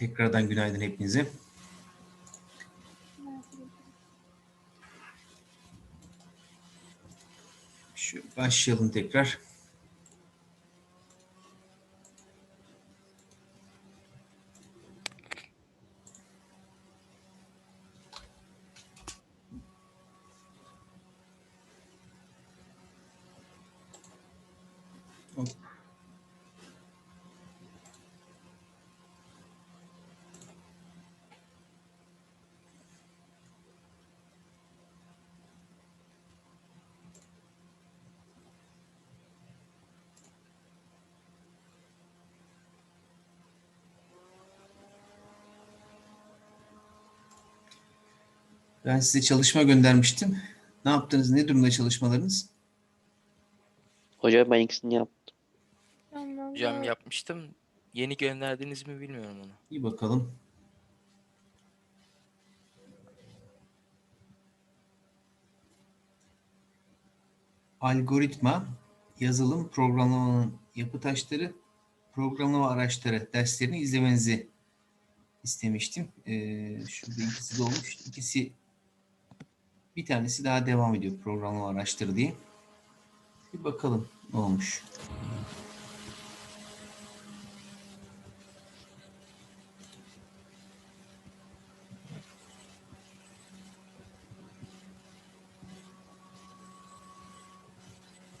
Tekrardan günaydın hepinize. Şu başlayalım tekrar. Ben size çalışma göndermiştim. Ne yaptınız? Ne durumda çalışmalarınız? Hocam ben ikisini yaptım. Tamam. Hocam yapmıştım. Yeni gönderdiniz mi bilmiyorum onu. Bir bakalım. Algoritma, yazılım, programlamanın yapı taşları, programlama araçları derslerini izlemenizi istemiştim. Ee, şurada ikisi de olmuş. İkisi bir tanesi daha devam ediyor programlama araçları diye. Bir bakalım ne olmuş.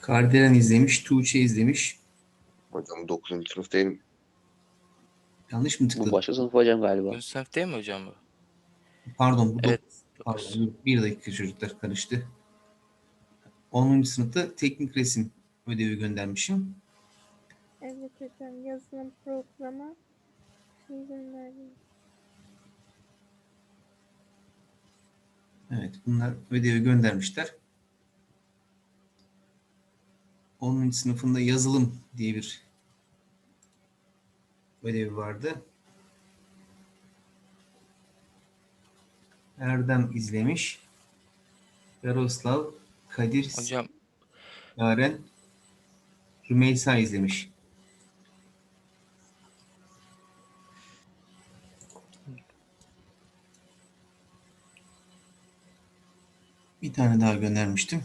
Kardelen izlemiş, Tuğçe izlemiş. Hocam 9. sınıf değil mi? Yanlış mı Bu tıkladım? başka sınıf hocam galiba. Sınıf değil mi hocam bu? Pardon, bu Evet. Pardon, dur, bir dakika çocuklar karıştı. 10. sınıfta teknik resim ödevi göndermişim. Evet hocam yazılım programı şey gönderdim. Evet, bunlar ödevi göndermişler. 10. sınıfında yazılım diye bir ödevi vardı. Erdem izlemiş. Yaroslav, Kadir, Hocam Yaren, Rümeysa izlemiş. Bir tane daha göndermiştim.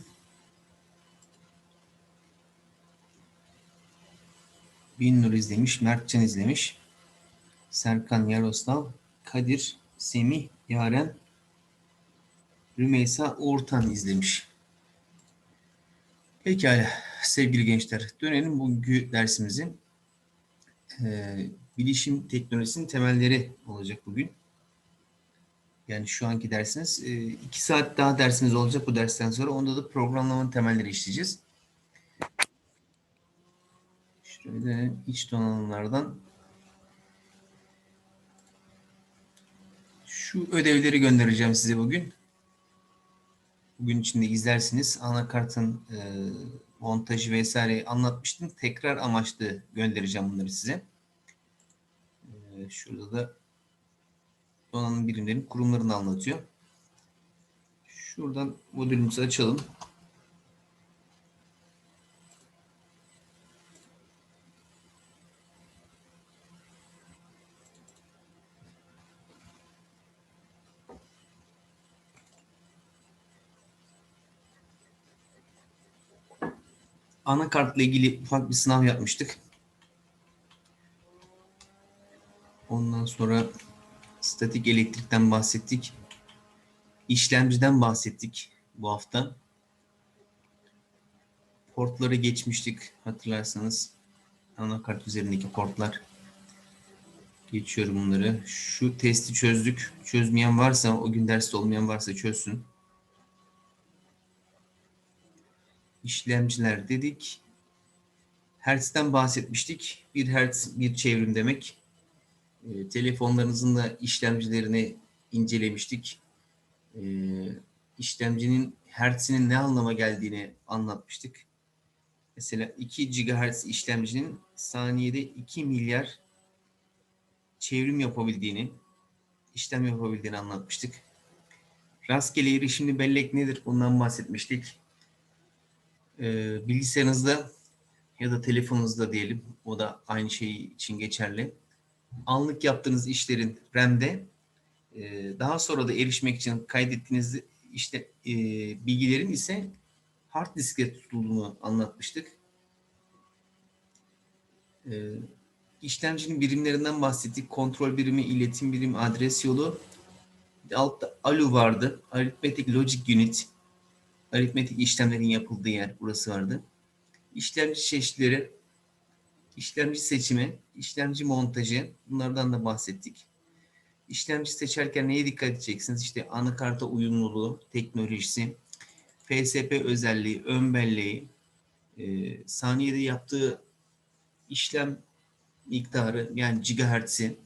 Binnur izlemiş, Mertcan izlemiş. Serkan, Yaroslav, Kadir, Semih, Yaren, Rümeysa, Ortan izlemiş. Pekala sevgili gençler. Dönelim bugünkü dersimize. Ee, bilişim teknolojisinin temelleri olacak bugün. Yani şu anki dersiniz. e, iki saat daha dersiniz olacak bu dersten sonra. Onda da programlamanın temelleri işleyeceğiz. Şöyle iç donanımlardan şu ödevleri göndereceğim size bugün. Bugün içinde izlersiniz. Anakartın e, montajı vesaire anlatmıştım. Tekrar amaçlı göndereceğim bunları size. E, şurada da donanım birimlerinin kurumlarını anlatıyor. Şuradan modülümüzü açalım. Anakartla ilgili ufak bir sınav yapmıştık. Ondan sonra statik elektrikten bahsettik. İşlemciden bahsettik bu hafta. Portları geçmiştik hatırlarsanız. Anakart üzerindeki portlar. Geçiyorum bunları. Şu testi çözdük. Çözmeyen varsa, o gün derste olmayan varsa çözsün. İşlemciler dedik. Hertz'ten bahsetmiştik. Bir hertz bir çevrim demek. E, telefonlarınızın da işlemcilerini incelemiştik. E, işlemcinin hertz'inin ne anlama geldiğini anlatmıştık. Mesela 2 GHz işlemcinin saniyede 2 milyar çevrim yapabildiğini, işlem yapabildiğini anlatmıştık. Rastgele erişimli bellek nedir? Bundan bahsetmiştik e, bilgisayarınızda ya da telefonunuzda diyelim o da aynı şey için geçerli. anlık yaptığınız işlerin RAM'de e, daha sonra da erişmek için kaydettiğiniz işte e, bilgilerin ise hard diskte tutulduğunu anlatmıştık. E, işlemcinin birimlerinden bahsettik. Kontrol birimi, iletim birimi, adres yolu. Altta ALU vardı. Arithmetic Logic Unit. Aritmetik işlemlerin yapıldığı yer burası vardı. İşlemci çeşitleri, işlemci seçimi, işlemci montajı bunlardan da bahsettik. İşlemci seçerken neye dikkat edeceksiniz? İşte anakarta uyumluluğu, teknolojisi, FSP özelliği, ön belleği, e, saniyede yaptığı işlem miktarı yani gigahertz'i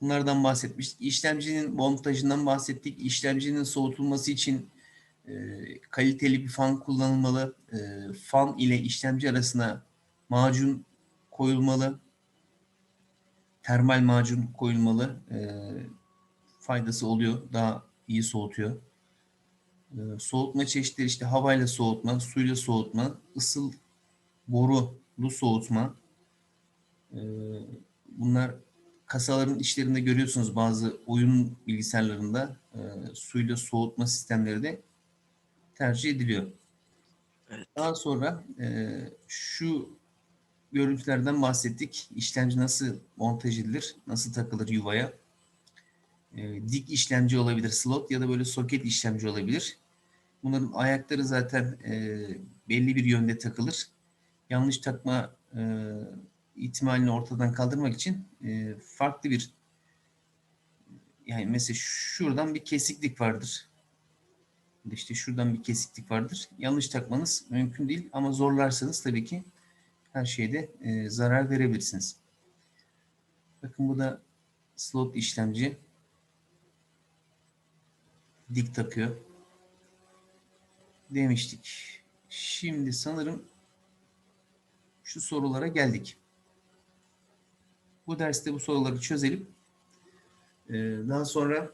bunlardan bahsetmiştik. İşlemcinin montajından bahsettik. İşlemcinin soğutulması için e, kaliteli bir fan kullanılmalı. E, fan ile işlemci arasına macun koyulmalı. Termal macun koyulmalı. E, faydası oluyor. Daha iyi soğutuyor. E, soğutma çeşitleri işte havayla soğutma, suyla soğutma, ısıl borulu soğutma. E, bunlar kasaların içlerinde görüyorsunuz bazı oyun bilgisayarlarında e, suyla soğutma sistemleri de tercih ediliyor. Evet. Daha sonra e, şu görüntülerden bahsettik. İşlemci nasıl montaj edilir, nasıl takılır yuvaya. E, dik işlemci olabilir, slot ya da böyle soket işlemci olabilir. Bunların ayakları zaten e, belli bir yönde takılır. Yanlış takma e, ihtimalini ortadan kaldırmak için e, farklı bir yani mesela şuradan bir kesiklik vardır. İşte şuradan bir kesiklik vardır. Yanlış takmanız mümkün değil ama zorlarsanız tabii ki her şeyde e, zarar verebilirsiniz. Bakın bu da slot işlemci. Dik takıyor. Demiştik. Şimdi sanırım şu sorulara geldik. Bu derste bu soruları çözelim. Ee, daha sonra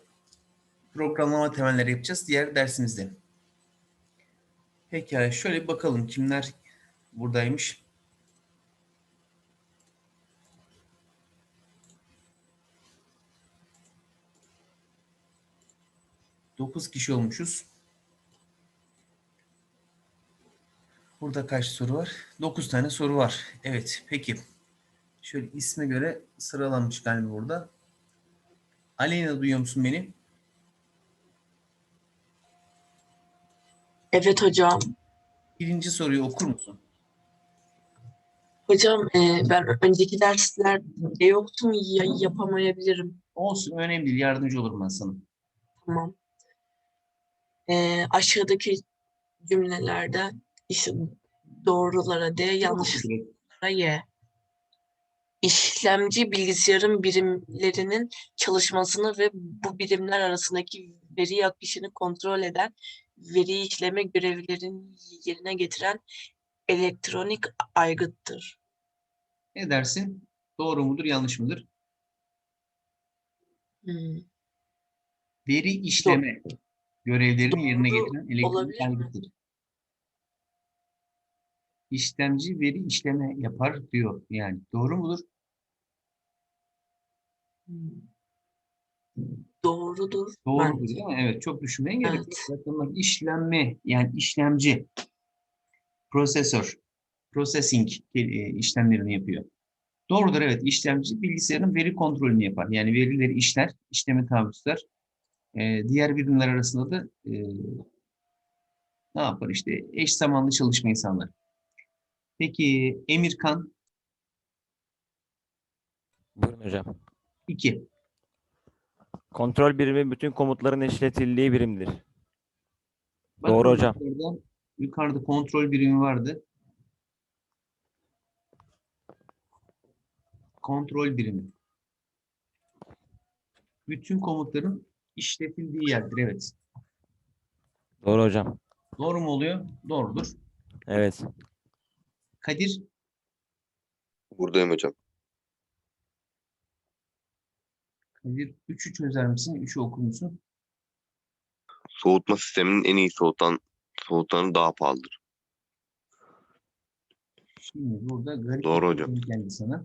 programlama temelleri yapacağız diğer dersimizde. Pekala şöyle bir bakalım kimler buradaymış. Dokuz kişi olmuşuz. Burada kaç soru var? Dokuz tane soru var. Evet peki. Şöyle isme göre sıralanmış galiba burada. Aleyna duyuyor musun beni? Evet hocam. Birinci soruyu okur musun? Hocam e, ben önceki derslerde yoktum ya, yapamayabilirim. Olsun önemli değil. Yardımcı olurum ben sana. Tamam. E, aşağıdaki cümlelerde işte doğrulara D, yanlışlara Y. İşlemci bilgisayarın birimlerinin çalışmasını ve bu birimler arasındaki veri akışını kontrol eden, veri işleme görevlerini yerine getiren elektronik aygıttır. Ne dersin? Doğru mudur, yanlış mıdır? Hmm. Veri işleme görevlerini yerine Doğru getiren elektronik olabilir aygıttır. İşlemci veri işleme yapar diyor. Yani doğru mudur? Hmm. Doğrudur. Doğrudur bence. değil mi? Evet çok düşünmeye gerek yok. Evet. İşlenme yani işlemci, prosesör, processing e, işlemlerini yapıyor. Doğrudur evet işlemci bilgisayarın veri kontrolünü yapar. Yani verileri işler, işleme tabi tutar. Ee, diğer birimler arasında da e, ne yapar işte eş zamanlı çalışmayı sağlar. Peki Emirkan Buyurun hocam. 2. Kontrol birimi bütün komutların işletildiği birimdir. Bakın Doğru hocam. Yukarıda, yukarıda kontrol birimi vardı. Kontrol birimi. Bütün komutların işletildiği yerdir. Evet. Doğru hocam. Doğru mu oluyor? Doğrudur. Evet. Kadir Buradayım hocam. Kadir 3'ü çözer misin? 3'ü okur musun? Soğutma sisteminin en iyi soğutan soğutanı daha pahalıdır. Şimdi burada garip Doğru hocam. geldi sana.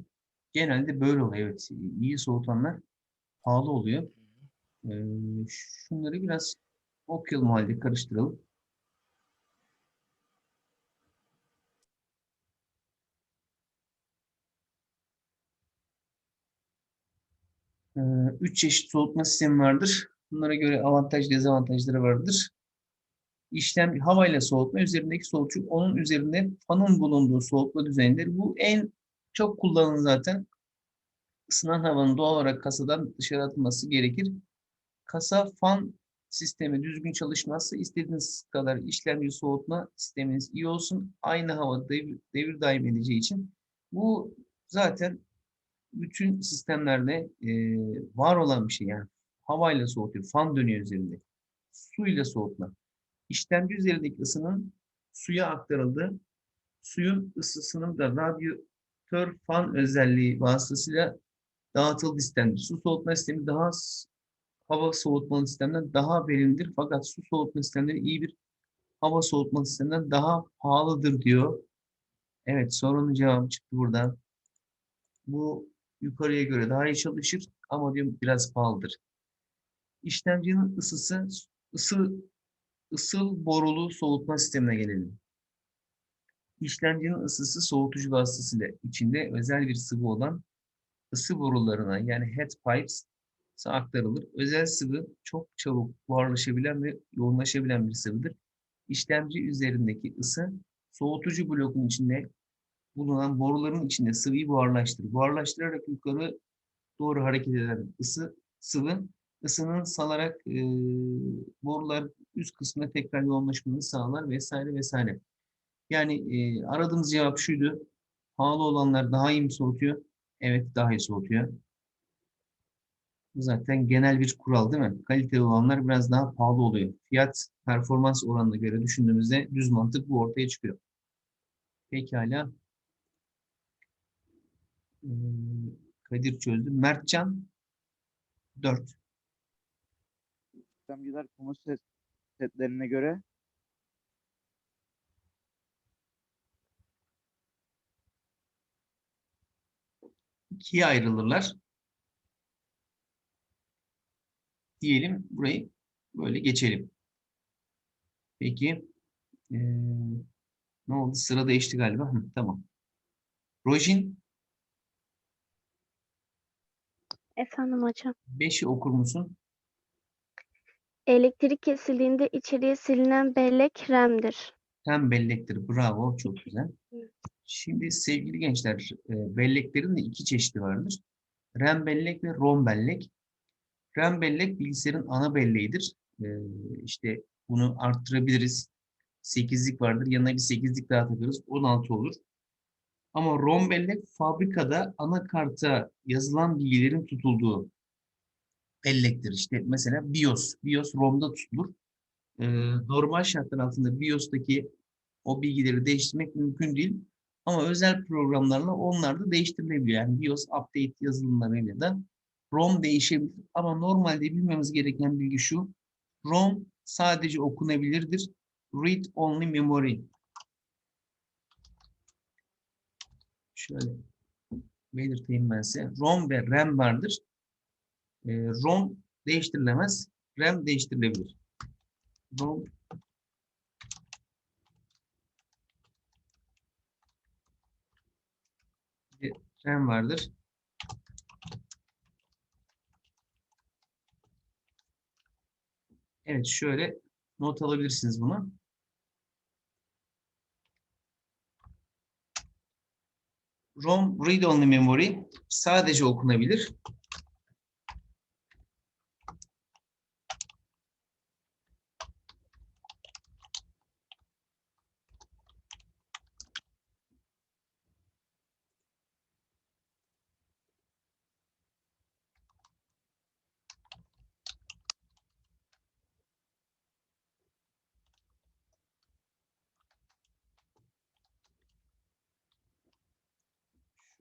Genelde böyle oluyor. Evet. İyi soğutanlar pahalı oluyor. Ee, şunları biraz okuyalım halde karıştıralım. Ee, Üç çeşit soğutma sistemi vardır. Bunlara göre avantaj, dezavantajları vardır. İşlem havayla soğutma üzerindeki soğutucu onun üzerinde fanın bulunduğu soğutma düzenidir. Bu en çok kullanılan zaten ısınan havanın doğal olarak kasadan dışarı atılması gerekir. Kasa fan sistemi düzgün çalışmazsa istediğiniz kadar işlemci soğutma sisteminiz iyi olsun. Aynı hava devir, devir daim edeceği için bu zaten bütün sistemlerde e, var olan bir şey yani. Havayla soğutuyor. Fan dönüyor üzerinde. Suyla soğutma. İşlemci üzerindeki ısının suya aktarıldığı, suyun ısısının da radyatör fan özelliği vasıtasıyla dağıtıldığı sistemdir. Su soğutma sistemi daha hava soğutmalı sistemden daha verimlidir. Fakat su soğutma sistemleri iyi bir hava soğutma sisteminden daha pahalıdır diyor. Evet sorunun cevabı çıktı buradan. Bu yukarıya göre daha iyi çalışır ama diyor biraz pahalıdır. İşlemcinin ısısı ısı ısıl borulu soğutma sistemine gelelim. İşlemcinin ısısı soğutucu vasıtasıyla içinde özel bir sıvı olan ısı borularına yani head pipes aktarılır. Özel sıvı çok çabuk buharlaşabilen ve yoğunlaşabilen bir sıvıdır. İşlemci üzerindeki ısı soğutucu blokun içinde bulunan boruların içinde sıvıyı buharlaştırır. Buharlaştırarak yukarı doğru hareket eden ısı sıvı ısının salarak e, borular üst kısmına tekrar yoğunlaşmasını sağlar vesaire vesaire. Yani e, aradığımız cevap şuydu. Pahalı olanlar daha iyi mi soğutuyor? Evet daha iyi soğutuyor. Bu zaten genel bir kural değil mi? Kaliteli olanlar biraz daha pahalı oluyor. Fiyat performans oranına göre düşündüğümüzde düz mantık bu ortaya çıkıyor. Pekala. Hmm, Kadir çözdü. Mertcan 4. işlemciler komut set- setlerine göre ikiye ayrılırlar. Diyelim burayı böyle geçelim. Peki eee, ne oldu? Sıra değişti galiba. Hı, tamam. Rojin Efendim hocam. 5'i okur musun? Elektrik kesildiğinde içeriye silinen bellek RAM'dir. Hem bellektir. Bravo. Çok güzel. Şimdi sevgili gençler, e, belleklerin de iki çeşidi vardır. RAM bellek ve ROM bellek. RAM bellek bilgisayarın ana belleğidir. E, işte bunu arttırabiliriz. 8'lik vardır. Yanına bir 8'lik daha takarız. 16 olur. Ama ROM bellek fabrikada anakarta yazılan bilgilerin tutulduğu bellektir. İşte mesela BIOS. BIOS ROM'da tutulur. E, normal şartlar altında BIOS'taki o bilgileri değiştirmek mümkün değil. Ama özel programlarla onlar da değiştirilebiliyor. Yani BIOS update yazılımlarıyla da ROM değişebilir. Ama normalde bilmemiz gereken bilgi şu. ROM sadece okunabilirdir. Read only memory. Şöyle belirteyim ben size. ROM ve RAM vardır. Ee, ROM değiştirilemez. RAM değiştirilebilir. ROM RAM vardır. Evet şöyle not alabilirsiniz bunu. ROM read only memory sadece okunabilir.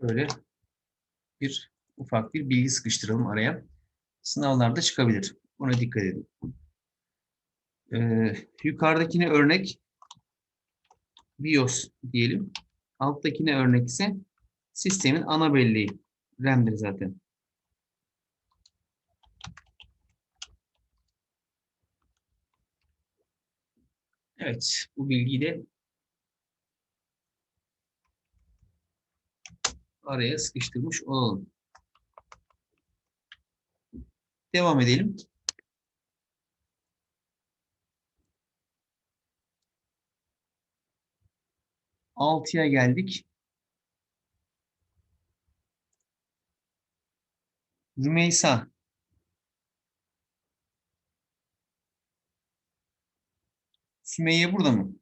Şöyle bir ufak bir bilgi sıkıştıralım araya. Sınavlarda çıkabilir. Ona dikkat edin. Ee, yukarıdakine örnek BIOS diyelim. Alttakine örnek ise sistemin ana belleği. RAM'dir zaten. Evet, bu bilgiyi de araya sıkıştırmış olalım. Devam edelim. Altıya geldik. Rümeysa. Sümeyye burada mı?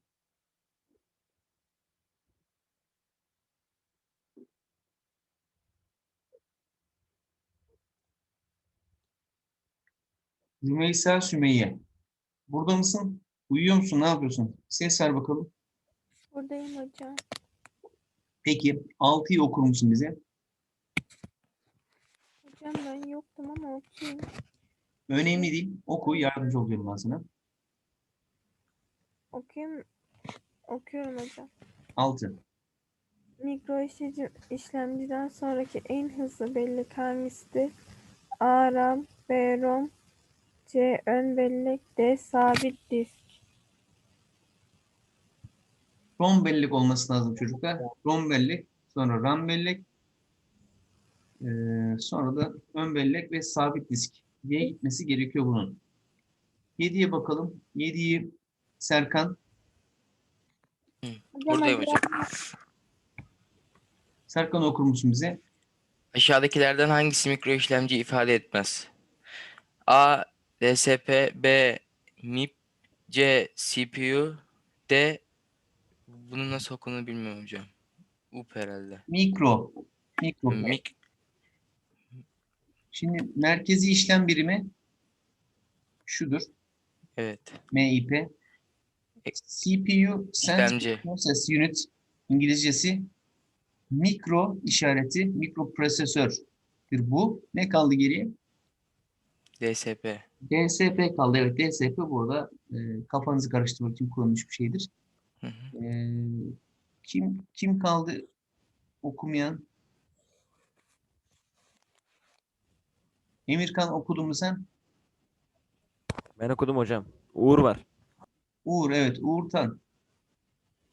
Rümeysa Sümeyye. Burada mısın? Uyuyor musun? Ne yapıyorsun? Ses ver bakalım. Buradayım hocam. Peki 6'yı okur musun bize? Hocam ben yoktum ama okuyayım. Önemli değil. Oku. Yardımcı oluyorum ben sana. Okuyayım. Okuyorum hocam. 6. Mikro işleci- işlemciden sonraki en hızlı bellek hangisidir? A RAM, B ROM, C ön bellek, D sabit disk. ROM bellek olması lazım çocuklar. ROM bellek, sonra RAM bellek, eee, sonra da ön bellek ve sabit disk diye gitmesi gerekiyor bunun. 7'ye bakalım. 7'yi Serkan. Hocam Buradayım hocam. Serkan okur musun bize? Aşağıdakilerden hangisi mikro işlemci ifade etmez? A. DSP B. MIP C. CPU D. Bunun nasıl okunduğunu bilmiyorum hocam. UP herhalde. Mikro. Mikro. Mik Şimdi merkezi işlem birimi şudur. evet. MIP. CPU, Central. Process Unit İngilizcesi mikro işareti, mikroprosesördür bu. Ne kaldı geriye? DSP. DSP kaldı. Evet DSP burada e, kafanızı karıştırmak için kullanılmış bir şeydir. Hı hı. E, kim kim kaldı okumayan? Emirkan okudun mu sen? Ben okudum hocam. Uğur var. Uğur evet Uğurtan.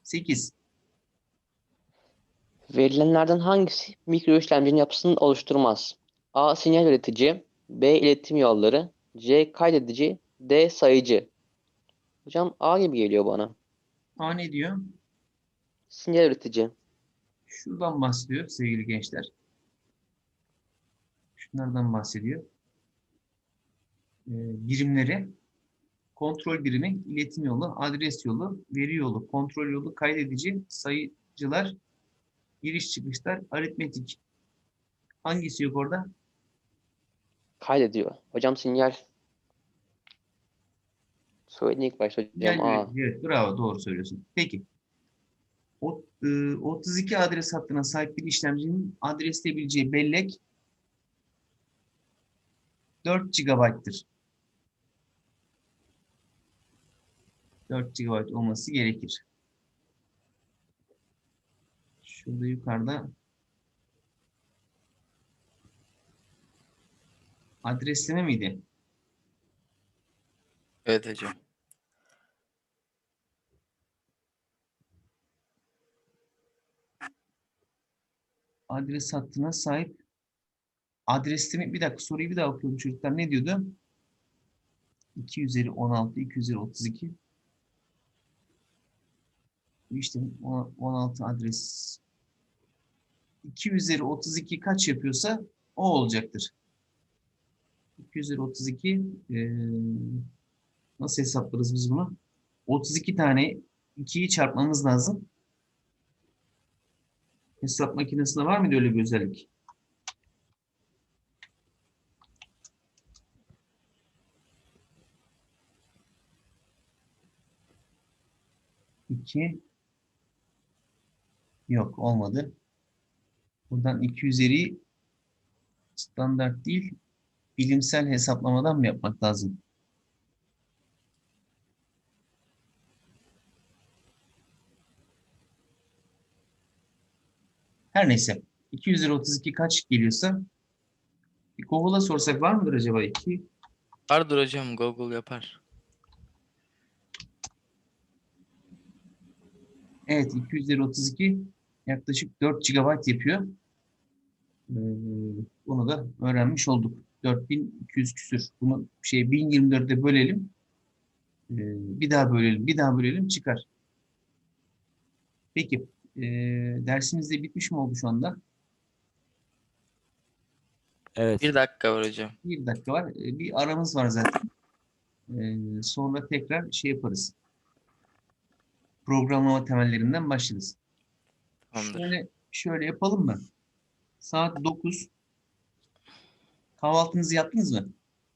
8. Verilenlerden hangisi mikro işlemcinin yapısını oluşturmaz? A. Sinyal üretici B. iletim yolları C. Kaydedici D. Sayıcı Hocam A gibi geliyor bana. A ne diyor? Sinyal üretici. Şuradan bahsediyor sevgili gençler. Şunlardan bahsediyor. Ee, birimleri kontrol birimi, iletim yolu, adres yolu, veri yolu, kontrol yolu, kaydedici, sayıcılar, giriş çıkışlar, aritmetik. Hangisi yok orada? Kaydediyor. Hocam sinyal. Söyledin ilk başta hocam Yani, A. evet, evet, bravo doğru söylüyorsun. Peki. O, e, 32 adres hattına sahip bir işlemcinin adresleyebileceği bellek 4 GB'tır. 4 GB olması gerekir. Şurada yukarıda adresleme miydi? Evet hocam. adres hattına sahip adresleme bir dakika soruyu bir daha okuyorum çocuklar ne diyordu? 2 üzeri 16, 2 üzeri 32 Bu işte o- 16 adres 2 üzeri 32 kaç yapıyorsa o olacaktır. 2 üzeri 32 eee, nasıl hesaplarız biz bunu? 32 tane 2'yi çarpmamız lazım. Hesap makinesinde var mıydı öyle bir özellik? İki. Yok olmadı. Buradan 2 üzeri standart değil, bilimsel hesaplamadan mı yapmak lazım? Her neyse. 2 üzeri 32 kaç geliyorsa bir Google'a sorsak var mıdır acaba 2? Vardır hocam Google yapar. Evet 2 üzeri 32 yaklaşık 4 GB yapıyor. Ee, bunu da öğrenmiş olduk. 4200 küsür. Bunu şey 1024'e bölelim. Ee, bir daha bölelim. Bir daha bölelim çıkar. Peki. ee, dersimiz de bitmiş mi oldu şu anda? Evet. Bir dakika var hocam. Bir dakika var. Ee, Bir aramız var zaten. Ee, sonra tekrar şey yaparız. Programlama temellerinden başlarız. Tamamdır. Şöyle, şöyle yapalım mı? Saat 9. Kahvaltınızı yaptınız mı?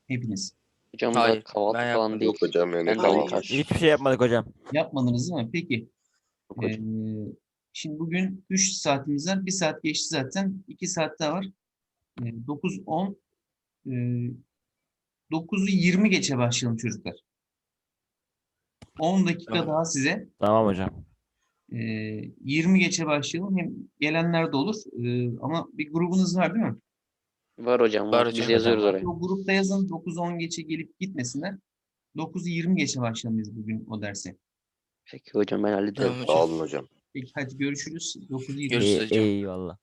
Hepiniz. Hocam Hayır, kahvaltı ben falan yapmadım. değil. Yok hocam yani Ben de kahvaltı. avukat. Hiçbir şey yapmadık hocam. Yapmadınız değil mi? Peki. Yok hocam. Ee, şimdi bugün 3 saatimiz var. 1 saat geçti zaten. 2 saat daha var. Ee, 9, 10. Ee, 9'u 20 geçe başlayalım çocuklar. 10 dakika Tamam. daha size. Tamam hocam. Ee, 20 geçe başlayalım. Hem gelenler de olur. Ee, ama bir grubunuz var değil mi? Var hocam. Var Var Biz hocam. yazıyoruz oraya. O grupta yazın 9-10 geçe gelip gitmesinler. 9'u 20 geçe başlayalım biz bugün o derse. Peki hocam ben hallederim. Tamam Sağ hocam. olun hocam. Peki hadi görüşürüz. 9'u 20. Görüşürüz İyi, hocam. eyvallah.